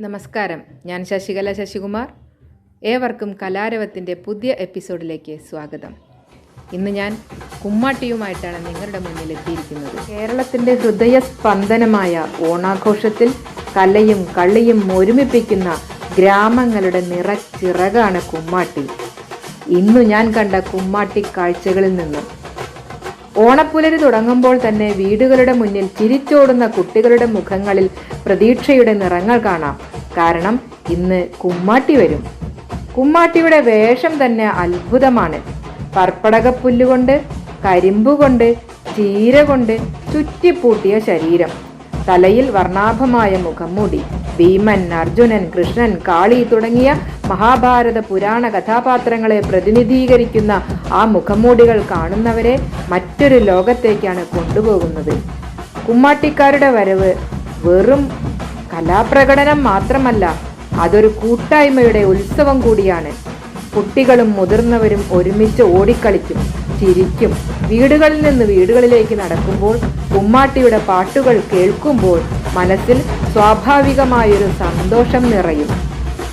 നമസ്കാരം. ഞാൻ ശശികല ശശികുമാർ. ഏവർക്കും കലാരവത്തിന്റെ പുതിയ എപ്പിസോഡിലേക്ക് സ്വാഗതം. ഇന്ന് ഞാൻ കുമ്മാട്ടിയുമായിട്ടാണ് നിങ്ങളുടെ മുന്നിൽ എത്തിയിരിക്കുന്നത്. കേരളത്തിന്റെ ഹൃദയസ്പന്ദനമായ ഓണാഘോഷത്തിൽ കലയും കളിയും ഒരുമിപ്പിക്കുന്ന ഗ്രാമങ്ങളുടെ നിറച്ചിറകാണ് കുമ്മാട്ടി. ഇന്നു ഞാൻ കണ്ട കുമ്മാട്ടി കാഴ്ചകളിൽ നിന്നും ഓണപ്പുലരി തുടങ്ങുമ്പോൾ തന്നെ വീടുകളുടെ മുന്നിൽ ചിരിച്ചോടുന്ന കുട്ടികളുടെ മുഖങ്ങളിൽ പ്രതീക്ഷയുടെ നിറങ്ങൾ കാണാം. കാരണം ഇന്ന് കുമ്മാട്ടി വരും. കുമ്മാട്ടിയുടെ വേഷം തന്നെ അത്ഭുതമാണ്. പർപ്പടകപ്പുല്ലുകൊണ്ട് കരിമ്പുകൊണ്ട് ചീര കൊണ്ട് ചുറ്റിപ്പൂട്ടിയ ശരീരം. തലയിൽ വർണാഭമായ മുഖംമൂടി. ഭീമൻ അർജുനൻ കൃഷ്ണൻ കാളി തുടങ്ങിയ മഹാഭാരത പുരാണ കഥാപാത്രങ്ങളെ പ്രതിനിധീകരിക്കുന്ന ആ മുഖംമൂടികൾ കാണുന്നവരെ മറ്റൊരു ലോകത്തേക്കാണ് കൊണ്ടുപോകുന്നത്. കുമ്മാട്ടിക്കാരുടെ വരവ് വെറും കലാപ്രകടനം മാത്രമല്ല അതൊരു കൂട്ടായ്മയുടെ ഉത്സവം കൂടിയാണ്. കുട്ടികളും മുതിർന്നവരും ഒരുമിച്ച് ഓടിക്കളിക്കും ചിരിക്കും. വീടുകളിൽ നിന്ന് വീടുകളിലേക്ക് നടക്കുമ്പോൾ കുമ്മാട്ടിയുടെ പാട്ടുകൾ കേൾക്കുമ്പോൾ മനസ്സിൽ സ്വാഭാവികമായൊരു സന്തോഷം നിറയും.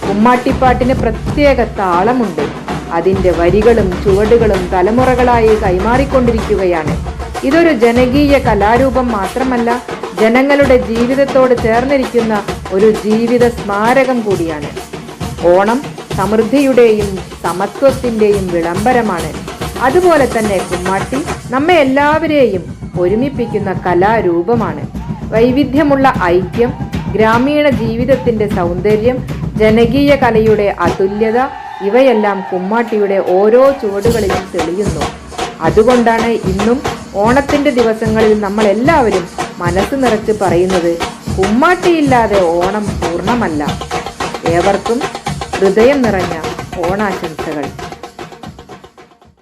ഉമ്മാട്ടിപ്പാട്ടിന് പ്രത്യേക താളമുണ്ട്. അതിന്റെ വരികളും ചുവടുകളും തലമുറകളായി കൈമാറിക്കൊണ്ടിരിക്കുകയാണ്. ഇതൊരു ജനകീയ കലാരൂപം മാത്രമല്ല ജനങ്ങളുടെ ജീവിതത്തോട് ചേർന്നിരിക്കുന്ന ഒരു ജീവിത സ്മാരകം കൂടിയാണ്. ഓണം സമൃദ്ധിയുടെയും സമത്വത്തിന്റെയും വിളംബരമാണ്. അതുപോലെ തന്നെ കുമ്മാട്ടി നമ്മെ എല്ലാവരെയും ഒരുമിപ്പിക്കുന്ന കലാരൂപമാണ്. വൈവിധ്യമുള്ള ഐക്യം ഗ്രാമീണ ജീവിതത്തിന്റെ സൗന്ദര്യം ജനകീയ കലയുടെ അതുല്യത ഇവയെല്ലാം കുമ്മാട്ടിയുടെ ഓരോ ചുവടുകളിലും തെളിയുന്നു. അതുകൊണ്ടാണ് ഇന്നും ഓണത്തിന്റെ ദിവസങ്ങളിൽ നമ്മൾ എല്ലാവരും മനസ്സ് നിറച്ച് പറയുന്നത് കുമ്മാട്ടിയില്ലാതെ ഓണം പൂർണമല്ല. ഏവർക്കും ഹൃദയം നിറഞ്ഞ ഓണാശംസകൾ.